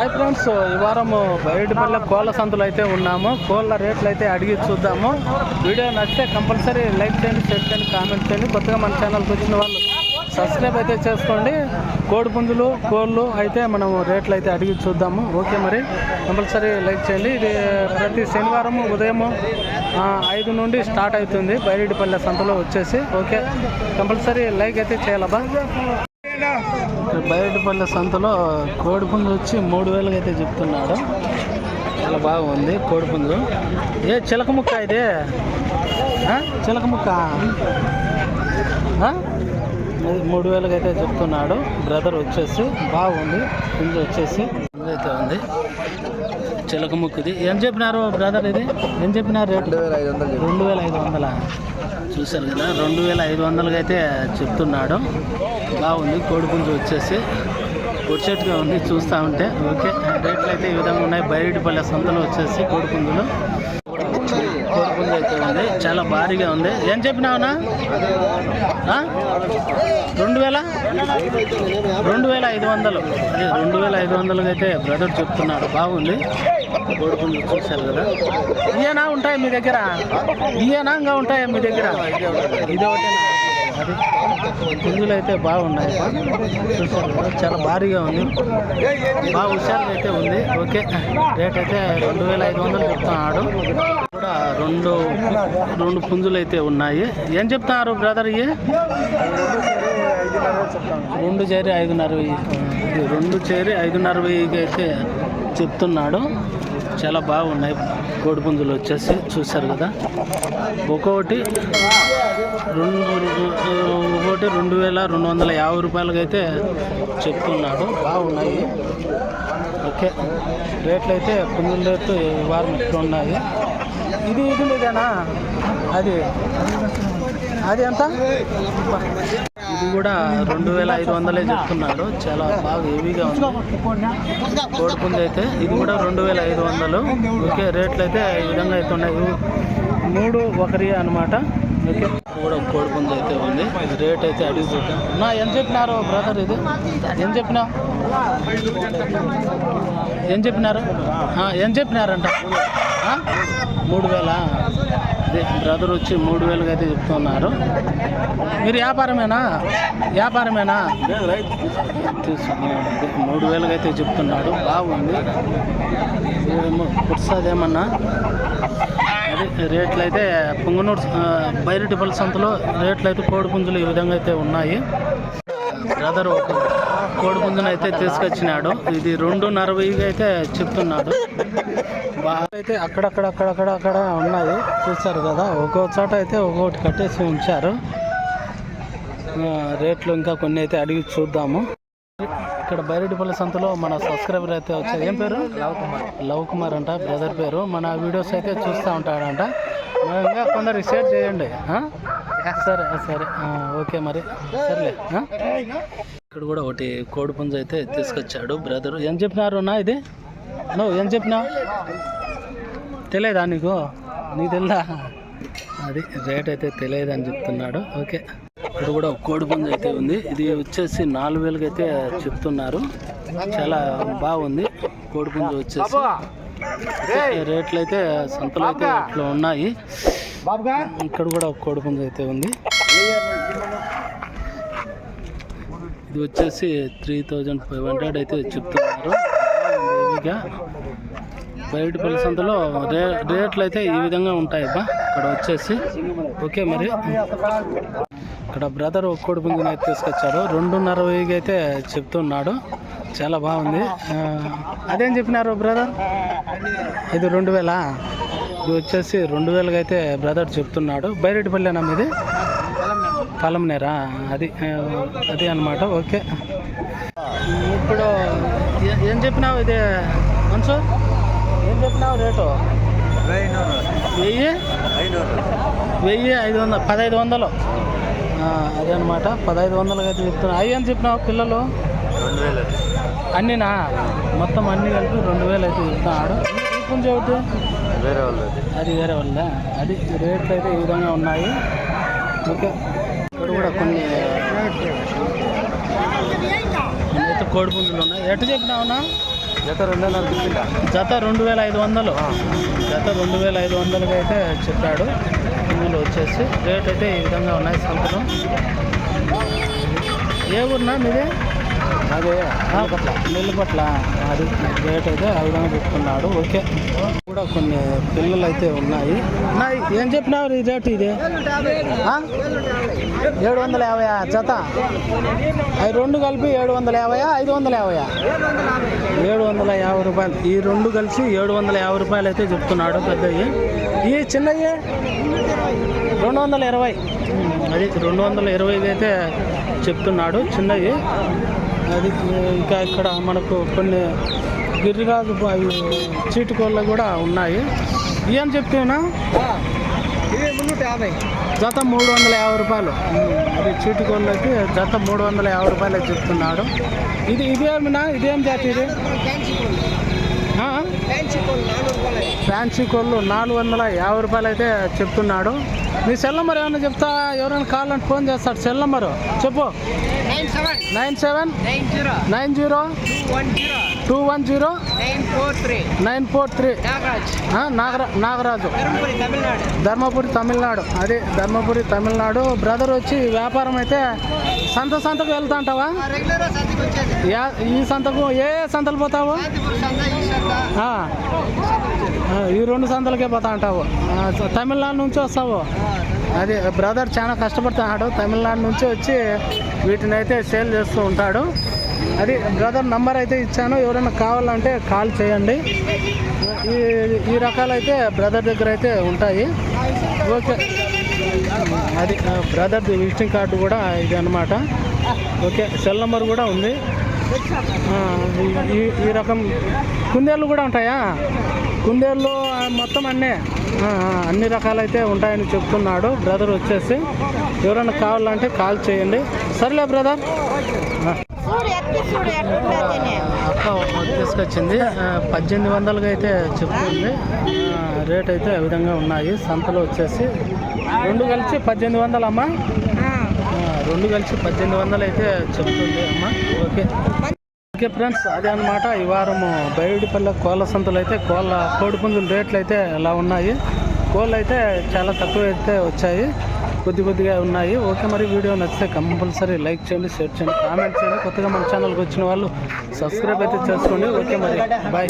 Hi friends ఈ వారం బయటపల్లె కోళ్ళ సంతలు అయితే ఉన్నాము. కోళ్ళ రేట్లు అయితే అడిగి చూద్దాము. వీడియో నచ్చితే కంపల్సరీ లైక్ చేయండి షేర్ చేయండి కామెంట్ చేయండి. కొత్తగా మన ఛానల్కి వచ్చిన వాళ్ళు సబ్స్క్రైబ్ అయితే చేసుకోండి. కోడి పుంజులు కోళ్ళు అయితే మనం రేట్లు అయితే అడిగి చూద్దాము. ఓకే మరి కంపల్సరీ లైక్ చేయండి. ఇది ప్రతి శనివారం ఉదయం ఐదు నుండి స్టార్ట్ అవుతుంది బైరెడ్డిపల్లె సంతలో వచ్చేసి. ఓకే కంపల్సరీ లైక్ అయితే చేయాలబ్బా. ఇక్కడ బయటపల్లె సంతలో కోడిపుంజు వచ్చి మూడు వేలకు అయితే చెప్తున్నాడు. చాలా బాగుంది కోడిపుంజు ఏ చిలక ముక్క ఇది? ఆ? చిలక ముక్క? ఆ? మూడు వేలకు అయితే చెప్తున్నాడు. బ్రదర్ వచ్చేసి బాగుంది. పుంజు వచ్చేసి. పుంజు అయితే ఉంది. చిలక ముక్కుది. ఏం చెప్పినారు బ్రదర్ ఇది? ఏం చెప్పినారు రేటు? రెండు వేల ఐదు వందల. చూశారు కదా రెండు వేల ఐదు వందలకి అయితే చెప్తున్నాడు. బాగుంది కోడిపుంజు వచ్చేసి. పొడిచెట్టుగా ఉంది చూస్తూ ఉంటే. ఓకే రేట్లు అయితే ఈ విధంగా ఉన్నాయి. బయటిపల్లె సంతలో వచ్చేసి కోడిపుంజులు కోడిపుంజు అయితే ఉంది. చాలా భారీగా ఉంది. ఏం చెప్పినావునా? ఆ? రెండు వేల? రెండు వేల ఐదు వందలు. అదే రెండు వేల ఐదు వందలు అయితే బ్రదర్ చెప్తున్నాడు. బాగుంది. కోడిపుంజు చూశారు కదా. ఇయేనా ఉంటాయి మీ దగ్గర? ఇయేనా ఇంకా ఉంటాయా మీ దగ్గర? ఇది పుంజులు అయితే బాగున్నాయి. చాలా భారీగా ఉంది. బాగా హుషారుగా అయితే ఉంది. ఓకే. రేట్ అయితే రెండు వేల ఐదు వందలు చెప్తున్నాడు. కూడా రెండు రెండు పుంజులు అయితే ఉన్నాయి. ఏం చెప్తున్నారు బ్రదర్ ఇవి రెండు చేరి ఐదున్నర వెయ్యి. రెండు చేరి ఐదున్నర వెయ్యికి అయితే చెప్తున్నాడు. చాలా బాగున్నాయి. కోడి పుంజులు వచ్చేసి చూశారు కదా? ఒక్కొక్కటి రెండు ఒక్కొక్కటి రెండు వేల రెండు వందల యాభై రూపాయలకి అయితే చెప్తున్నాడు. బాగున్నాయి. ఓకే. రేట్లు అయితే పుంజుల రేట్లు వారం ఇట్లా ఉన్నాయి ఇది ఇది మీదేనా? అది. అది ఎంత? ఇది కూడా రెండు వేల ఐదు వందలే చెప్తున్నాడు చాలా బాగా హెవీగా ఉంది. కోడిపుంజ అయితే ఇది కూడా రెండు వేల ఐదు వందలు. ఓకే రేట్లు అయితే ఈ విధంగా అయితే ఉన్నాయి. మూడు ఒకరి అనమాట ఓకే. ఇది కూడా కోడిపుంజ అయితే ఉంది. రేట్ అయితే అడిగి నా ఎంత చెప్పినారు బ్రదర్ ఇది? ఏం చెప్పినా ఏం చెప్పినారు? ఆ, ఏం చెప్పినారంట? మూడు వేల బ్రదర్ వచ్చి మూడు వేలుగా అయితే చెప్తున్నారు. మీరు వ్యాపారమేనా? వ్యాపారమేనా? మూడు వేలుగా అయితే చెప్తున్నాడు బాగుంది. కుర్సాదేమన్నా అదే రేట్లు అయితే పొంగనూరు బైరెడ్డిపల్లి సంతలో రేట్లు అయితే కోడి పుంజులు ఈ విధంగా అయితే ఉన్నాయి. బ్రదర్ ఒక కోడి పుంజును అయితే తీసుకొచ్చినాడు. ఇది రెండున్నర వెయ్యిగా అయితే చెప్తున్నాడు. అయితే అక్కడక్కడ అక్కడక్కడ అక్కడ ఉన్నది. చూసారు కదా ఒక్కో చోట అయితే ఒక్కొక్కటి కట్టేసి ఉంచారు. రేట్లు ఇంకా కొన్ని అయితే అడిగి చూద్దాము. ఇక్కడ బైరెడ్డిపల్లి సంతలో మన సబ్స్క్రైబర్ అయితే వచ్చారు ఏం పేరు? లవ్ కుమార్ అంట బ్రదర్ పేరు. మన వీడియోస్ అయితే చూస్తూ ఉంటాడంట. ఇంకా కొందరు షేర్ చేయండి. సరే సరే. ఓకే మరి. సర్లే. ఆ? ఇక్కడ కూడా ఒకటి కోడి అయితే తీసుకొచ్చాడు బ్రదర్. ఏం చెప్పినారు నా ఇది? నువ్వు ఏం చెప్పినావు తెలియదా నీకు? నీకు తెలుదా? అది రేట్ అయితే తెలియదు అని చెప్తున్నాడు. ఓకే. ఇక్కడ కూడా కోడి పుంజు అయితే ఉంది. ఇది వచ్చేసి నాలుగు వేలకి అయితే చెప్తున్నారు. చాలా బాగుంది. కోడి పుంజు వచ్చేసి. రేట్లు అయితే సంతలు అయితే ఇట్లా ఉన్నాయి. ఇక్కడ కూడా ఒక కోడి పుంజు అయితే ఉంది. ఇది వచ్చేసి త్రీ థౌజండ్ ఫైవ్ హండ్రెడ్ అయితే చెప్తున్నారు. హెవీగా బయటపల్లి సంతలో రే రేట్లు అయితే ఈ విధంగా ఉంటాయి అబ్బా. ఇక్కడ వచ్చేసి. ఓకే మరి. ఇక్కడ బ్రదర్ ఒక కోడి పుంజుని అయితే తీసుకొచ్చారు. రెండున్నర వెయ్యికి అయితే చెప్తున్నాడు. చాలా బాగుంది. అదేం చెప్పినారు బ్రదర్? ఇది రెండు వేలా? ఇది వచ్చేసి రెండు వేలకి అయితే బ్రదర్ చెప్తున్నాడు. బైరెడ్డిపల్లినా మీది? పలంనేరా అది అది అనమాట ఓకే. ఇప్పుడు ఏ- ఏం చెప్పినావు ఇది మనసు? ఏం చెప్పినావు రేటు? వెయ్యి వెయ్యి? ఐదు వందలు పదహైదు వందలు. అదే అనమాట పదహైదు వందలకి అయితే చెప్తున్నా. అవి అని చెప్పినావు పిల్లలు? అన్నీనా? మొత్తం అన్ని కలిపి రెండు వేలు అయితే చెప్తున్నాడు ఒకటి వేరే వాళ్ళది అది వేరే వాళ్ళ. అది రేట్లు అయితే ఈ విధంగా ఉన్నాయి. ఓకే. ఇక్కడ కూడా కొన్ని అయితే కోడి పుంజులు ఉన్నాయి. ఎటు చెప్పినావునా జత రెండున్నర చెప్పిందా జత రెండు వేల ఐదు వందలు. జత రెండు వేల ఐదు వందలకి అయితే చెప్పాడు. పువ్వులు వచ్చేసి రేట్ అయితే ఈ విధంగా ఉన్నాయి సంతలో ఏ ఊరినా మీది? అదే నిలబట్ల అది రేట్ అయితే ఆ విధంగా చెప్తున్నాడు ఓకే. కూడా కొన్ని పిల్లలు అయితే ఉన్నాయి ఏం చెప్పినావు ఈ రేటు ఇది? ఏడు వందల యాభై జత? అవి రెండు కలిపి ఏడు వందల యాభై ఐదు వందల యాభై ఏడు వందల యాభై రూపాయలు. ఈ రెండు కలిసి ఏడు వందల యాభై రూపాయలు అయితే చెప్తున్నాడు పెద్దవి ఈ చిన్నవి రెండు వందల ఇరవై. అది రెండు వందల ఇరవై అయితే చెప్తున్నాడు చిన్నవి అది ఇంకా ఇక్కడ మనకు కొన్ని గిరిరాజు అవి చీటుకోళ్ళు కూడా ఉన్నాయి. ఏం యాభై జత మూడు వందల యాభై రూపాయలు. అది చీటుకోళ్ళకి జత మూడు వందల యాభై రూపాయలు చెప్తున్నాడు. ఇది ఇదేమినా ఇదేం జాతి ఇది? ఫ్యాన్సీ కోళ్ళు నాలుగు వందల యాభై. రూపాయలు అయితే చెప్తున్నాడు. నీ సెల్ నెంబర్ ఏమైనా చెప్తా? ఎవరైనా కావాలంటే ఫోన్ చేస్తాడు. సెల్ నెంబరు చెప్పు. Nine seven. Nine zero. Two one zero. Nine four three. Nagaraj. నాగరా Nagaraju. Dharmapuri Tamil Nadu. అదే ధర్మపురి తమిళనాడు. బ్రదర్ వచ్చి వ్యాపారం అయితే సంత సంతకు వెళ్తా అంటావా? ఈ సంతకు ఏ సంతలు పోతావు? ఈ రెండు సంతలకే పోతా అంటావు. తమిళనాడు నుంచి వస్తావు. అది బ్రదర్ చాలా కష్టపడుతున్నాడు. తమిళనాడు నుంచి వచ్చి వీటిని అయితే సేల్ చేస్తూ ఉంటాడు. అది బ్రదర్ నంబర్ అయితే ఇచ్చాను. ఎవరైనా కావాలంటే కాల్ చేయండి. ఈ ఈ రకాలైతే బ్రదర్ దగ్గర అయితే ఉంటాయి. ఓకే. అది బ్రదర్ విజిటింగ్ కార్డు కూడా ఇది అనమాట ఓకే సెల్ నెంబర్ కూడా ఉంది. ఈ- ఈ రకం కుందేళ్ళు కూడా ఉంటాయా? కుందేళ్ళు మొత్తం అన్నీ అన్ని రకాలైతే ఉంటాయని చెప్తున్నాడు. బ్రదర్ వచ్చేసి ఎవరైనా కావాలంటే కాల్ చేయండి. సరేలే బ్రదర్ అక్క తీసుకొచ్చింది. పద్దెనిమిది వందలుగా అయితే చెప్తుంది. రేట్ అయితే ఆ విధంగా ఉన్నాయి. సంతలో వచ్చేసి రెండు కలిసి పద్దెనిమిది వందలు అమ్మా. ఆ, రెండు కలిసి పద్దెనిమిది వందలు అయితే చెప్తుంది అమ్మ. ఓకే. ఓకే ఫ్రెండ్స్ అదే అనమాట ఈ వారము బయటిపల్లె కోళ్ళ సంతలు అయితే కోళ్ళ కోడిపుంజుల రేట్లు అయితే ఎలా ఉన్నాయి? కోళ్ళు అయితే చాలా తక్కువ అయితే వచ్చాయి. కొద్ది కొద్దిగా ఉన్నాయి. ఓకే మరి వీడియో నచ్చితే కంపల్సరీ లైక్ చేయండి షేర్ చేయండి కామెంట్ చేయండి. కొత్తగా మన ఛానల్కి వచ్చిన వాళ్ళు సబ్స్క్రైబ్ అయితే చేసుకోండి. ఓకే మరి బాయ్